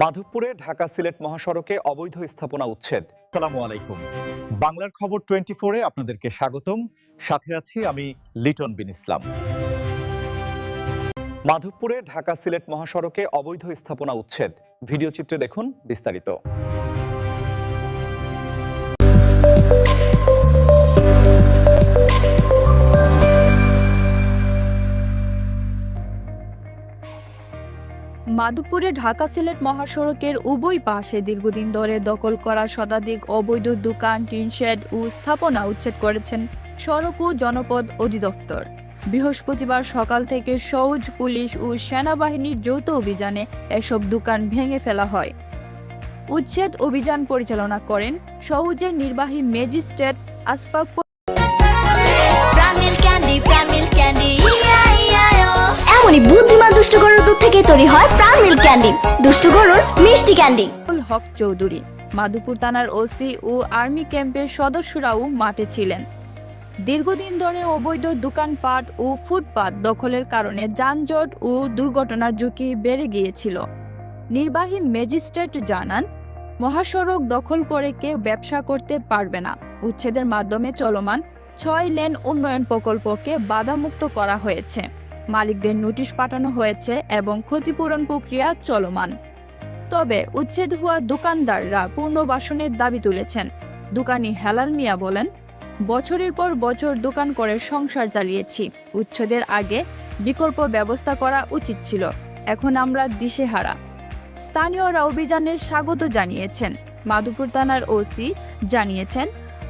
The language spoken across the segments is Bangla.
মাধবপুরে ঢাকা সিলেট মহাসড়কে অবৈধ স্থাপনা উচ্ছেদ। সালামু আলাইকুম। বাংলার খবর টোয়েন্টি ফোরে আপনাদেরকে স্বাগতম। সাথে আছি আমি লিটন বিন ইসলাম। মাধবপুরে ঢাকা সিলেট মহাসড়কে অবৈধ স্থাপনা উচ্ছেদ। ভিডিও চিত্রে দেখুন বিস্তারিত। মাধবপুরে ঢাকা সিলেট মহাসড়কের উভয় পাশে দীর্ঘদিন ধরে দখল করা শতাধিক অবৈধ দোকান টিনশেড ও স্থাপনা উচ্ছেদ করেছেন সড়ক ও জনপদ অধিদপ্তর। বৃহস্পতিবার সকাল থেকে সৌজ পুলিশ ও সেনাবাহিনীর যৌথ অভিযানে এসব দোকান ভেঙে ফেলা হয়। উচ্ছেদ অভিযান পরিচালনা করেন সৌজের নির্বাহী ম্যাজিস্ট্রেট আসফাক ক্যান্ডি এমনই বুদ্ধিমান দুষ্ট গরুর দুধ থেকে তৈরি হয় প্রাণীল ক্যান্ডি। দুষ্ট গরুর মিষ্টি ক্যান্ডি। হক চৌধুরী, মাধুপুর থানার ওসি ও আর্মি ক্যাম্পের সদস্যরাও মাঠে ছিলেন। দীর্ঘদিন ধরে অবৈধ দোকানপাট ও ফুটপাত দখলের কারণে যানজট ও দুর্ঘটনার ঝুঁকি বেড়ে গিয়েছিল। নির্বাহী ম্যাজিস্ট্রেট জানান, মহাসড়ক দখল করে কেউ ব্যবসা করতে পারবে না। উচ্ছেদের মাধ্যমে চলমান ছয় লেন উন্নয়ন প্রকল্পকে বাধামুক্ত করা হয়েছে। মালিকদের নোটিশ পাঠানো হয়েছে এবং ক্ষতিপূরণ প্রক্রিয়া চলমান। তবে উচ্ছেদ হওয়া দোকানদাররা পুনর্বাসনের দাবি তুলেছেন। দোকানি হেলাল মিয়া বলেন, বছরের পর বছর দোকান করে সংসার চালিয়েছি। উচ্ছেদের আগে বিকল্প ব্যবস্থা করা উচিত ছিল। এখন আমরা দিশেহারা। স্থানীয়রা অভিযানের স্বাগত জানিয়েছেন। মাধুপুর থানার ওসি জানিয়েছেন,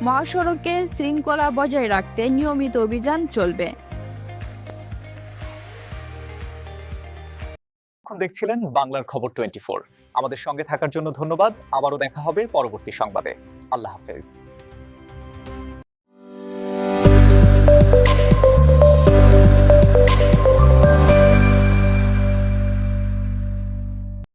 মহাসড়কে শৃঙ্খলা বজায় রাখতে নিয়মিত অভিযান চলবে। এখন দেখছিলেন বাংলার খবর টোয়েন্টি আমাদের সঙ্গে থাকার জন্য ধন্যবাদ। আবারও দেখা হবে পরবর্তী সংবাদে। আল্লাহ হাফেজ।